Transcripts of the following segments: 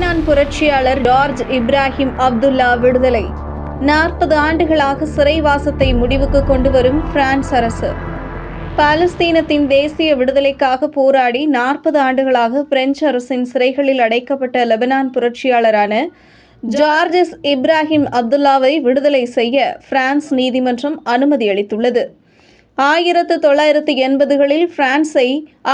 Lebanon புரட்சியாளர் George Ibrahim Abdullah விடுதலை. நாற்பது ஆண்டுகளாக சிறைவாசத்தை முடிவுக்கு கொண்டு வரும் பிரான்ஸ் அரசு. பாலஸ்தீனத்தின் தேசிய விடுதலைக்காக போராடி நாற்பது ஆண்டுகளாக பிரெஞ்சு அரசின் சிறைகளில் அடைக்கப்பட்ட லெபனான் புரட்சியாளரான ஜார்ஜஸ் இப்ராஹிம் அப்துல்லாவை விடுதலை செய்ய பிரான்ஸ் நீதிமன்றம் அனுமதி அளித்துள்ளது. ஆயிரத்து தொள்ளாயிரத்து எண்பதுகளில் பிரான்ஸை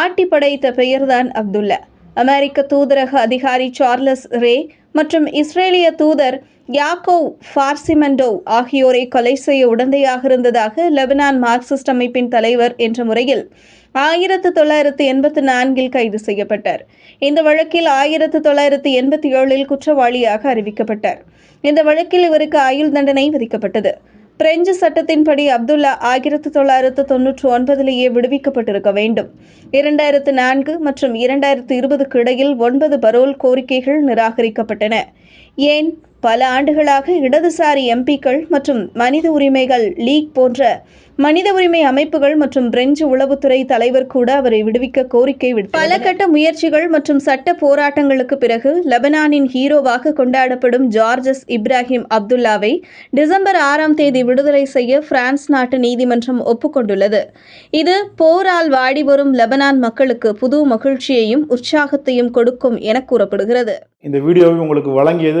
ஆட்டி படைத்த பெயர்தான் அப்துல்லா. அமெரிக்க தூதரக அதிகாரி சார்லஸ் ரே மற்றும் இஸ்ரேலிய தூதர் யாக்கோவ் ஃபார்சிமெண்டோ ஆகியோரை கொலை செய்ய உடந்தையாக இருந்ததாக லெபனான் மார்க்சிஸ்ட் அமைப்பின் தலைவர் என்ற முறையில் ஆயிரத்து தொள்ளாயிரத்து எண்பத்து நான்கில் கைது செய்யப்பட்டார். இந்த வழக்கில் ஆயிரத்து தொள்ளாயிரத்து எண்பத்தி ஏழில் குற்றவாளியாக அறிவிக்கப்பட்டார். இந்த வழக்கில் இவருக்கு ஆயுள் தண்டனை விதிக்கப்பட்டது. பிரெஞ்சு சட்டத்தின்படி அப்துல்லா ஆயிரத்தி தொள்ளாயிரத்து தொன்னூற்று ஒன்பதிலேயே விடுவிக்கப்பட்டிருக்க வேண்டும். இரண்டாயிரத்து நான்கு மற்றும் இரண்டாயிரத்து இருபதுக்கு இடையில் ஒன்பது பரோல் கோரிக்கைகள் நிராகரிக்கப்பட்டன. ஏன்? பல ஆண்டுகளாக இடதுசாரி எம்பிக்கள் மற்றும் மனித உரிமைகள் லீக் போன்ற மனித உரிமை அமைப்புகள் மற்றும் பிரெஞ்சு உளவுத்துறை தலைவர் கூட அவரை விடுவிக்க கோரிக்கை விடுத்தார் பல கட்ட முயற்சிகள் மற்றும் சட்ட போராட்டங்களுக்கு பிறகு லெபனானின் ஹீரோவாக கொண்டாடப்படும் ஜார்ஜஸ் இப்ராஹிம் அப்துல்லாவை டிசம்பர் ஆறாம் தேதி விடுதலை செய்ய பிரான்ஸ் நாட்டு நீதிமன்றம் ஒப்புக்கொண்டுள்ளது. இது போரால் வாடி வரும் லெபனான் மக்களுக்கு புது மகிழ்ச்சியையும் உற்சாகத்தையும் கொடுக்கும் என கூறப்படுகிறது. இந்த வீடியோவை உங்களுக்கு வழங்கியது